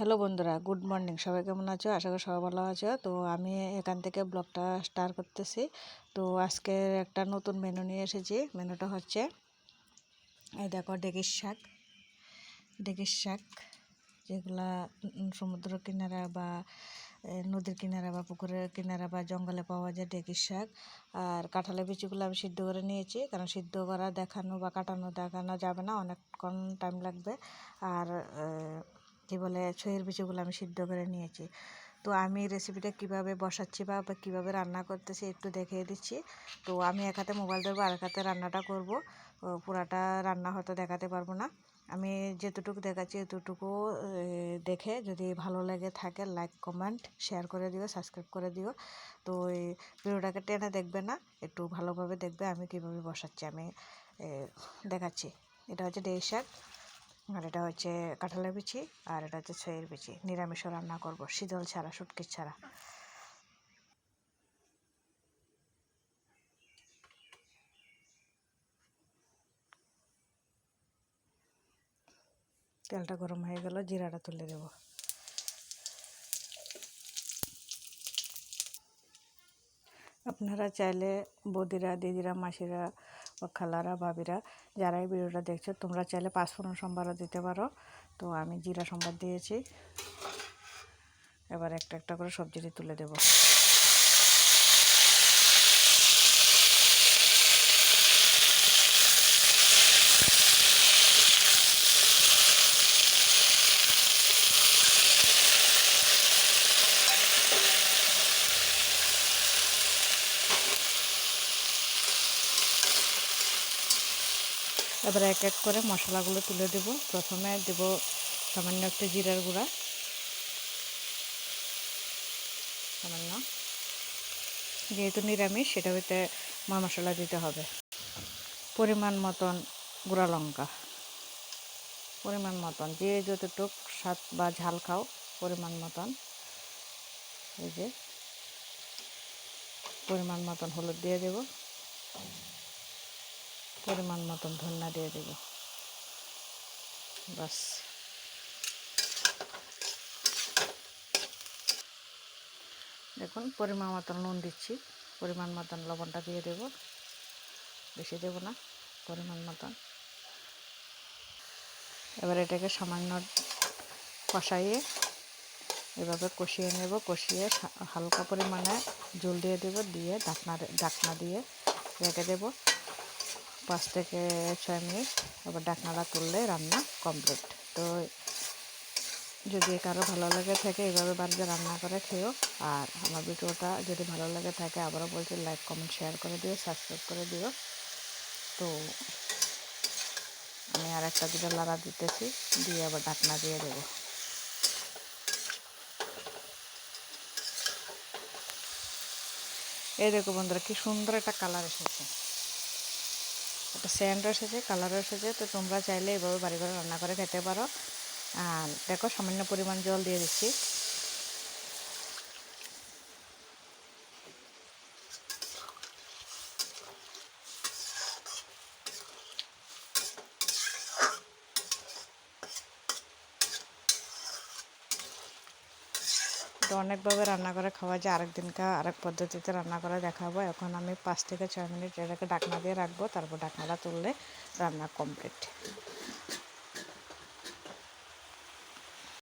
Hello বন্ধুরা, good morning. সবাই কেমন আছো? আশা করি সবাই ভালো আছো। তো আমি এখান থেকে ব্লগটা স্টার্ট করতেছি। তো আজকে একটা নতুন মেনু নিয়ে এসেছি। মেনুটা হচ্ছে, এই দেখো ডেকির শাক। ডেকির শাক, যেগুলা সমুদ্র কিনারা বা নদীর কিনারা বা পুকুরের কিনারা বা জঙ্গলে পাওয়া যায় ডেকির শাক। আর কাঁঠালের বিচিগুলো আমি সিদ্ধ করে নিয়েছি। কারণ সিদ্ধ করা, দেখানো বা কাটানো, দেখানো যাবে না। অনেকক্ষণ টাইম লাগবে। আর কী বলে ছইয়ের বিচিগুলো আমি সিদ্ধ করে নিয়েছি। তো আমি রেসিপিটা কীভাবে বসাচ্ছি বা কীভাবে রান্না করতেছি একটু দেখিয়ে দিচ্ছি। তো আমি এক হাতে মোবাইল ধরবো আর এক হাতে রান্নাটা করব। পুরাটা রান্না হয়তো দেখাতে পারব না। আমি যেতটুকু দেখাচ্ছি এতটুকু দেখে যদি ভালো লেগে থাকে লাইক কমেন্ট শেয়ার করে দিও সাবস্ক্রাইব করে দিও। তো এই ভিডিওটাকে টেনে দেখবে না, একটু ভালোভাবে দেখবে আমি কীভাবে বসাচ্ছি, আমি দেখাচ্ছি। এটা হচ্ছে ডেই শাক আর এটা হচ্ছে কাঁঠালের বিচি, আর এটা হচ্ছে ছয়ের বিচি। নিরামিষ রান্না করব, শীতল ছাড়া শুটকির ছাড়া। তেলটা গরম হয়ে গেল, জিরাটা তুলে দেব। আপনারা চাইলে বৌদিরা, দিদিরা, মাসিরা বা খালারা, ভাবিরা যারা এই ভিডিওটা দেখছ, তোমরা চাইলে পাঁচফোড়ন সম্বারও দিতে পারো। তো আমি জিরা সম্বার দিয়েছি। এবার একটা একটা করে সবজিটি তুলে দেব। এবার এক এক করে মশলাগুলো তুলে দেব। প্রথমে দেব সামান্য একটু জিরার গুঁড়া। সামান্য। যেহেতু নিরামিষ, সেটা হইতে মা মশলা দিতে হবে। পরিমাণ মতন গুঁড়া লঙ্কা। পরিমাণ মতন। যে যতটুক স্বাদ বা ঝাল খাও, পরিমাণ মতন। এই যে। পরিমাণ মতন হলুদ দিয়ে দেব। পরিমাণ মতন ধন্যা দিয়ে দেব। বাস। দেখুন, পরিমাণ মতন নুন দিচ্ছি। পরিমাণ মতন লবণটা দিয়ে দেব। বেশি দেব না, পরিমাণ মতন। এবার এটাকে সামান্য কষাইয়ে এভাবে কষিয়ে নেব। কষিয়ে হালকা পরিমাণে জল দিয়ে দেব, দিয়ে ঢাকনা ঢাকনা দিয়ে রেখে দেব। পাঁচ থেকে ছয় মিনিট আবার ঢাকনাটা তুললে রান্না কমপ্লিট। তো যদি কারও ভালো লাগে থাকে এভাবে বাড়িতে রান্না করে খেও আর আমার ভিডিওটা যদি ভালো লাগে থাকে আবারও বলছি লাইক কমেন্ট শেয়ার করে দিও সাবস্ক্রাইব করে দিও। তো আমি আর একটা দুটো লাড়া দিতেছি, দিয়ে আবার ডাকনা দিয়ে দেবো। এই দেখো বন্ধুরা, কি সুন্দর একটা কালার এসেছে। একটা স্যান্ড এসেছে কালার এসেছে। তো তোমরা চাইলে এভাবে বাড়ি ঘরে রান্না করে খেতে পারো। আর দেখো, সামান্য পরিমাণ জল দিয়ে দিচ্ছি। তো অনেকভাবে রান্না করে খাওয়া যায়। আরেক দিনকে আরেক পদ্ধতিতে রান্না করে দেখাবো। এখন আমি পাঁচ থেকে ছয় মিনিট এটাকে ডাকনা দিয়ে রাখব। তারপর ডাকনাটা তুললে রান্না কমপ্লিট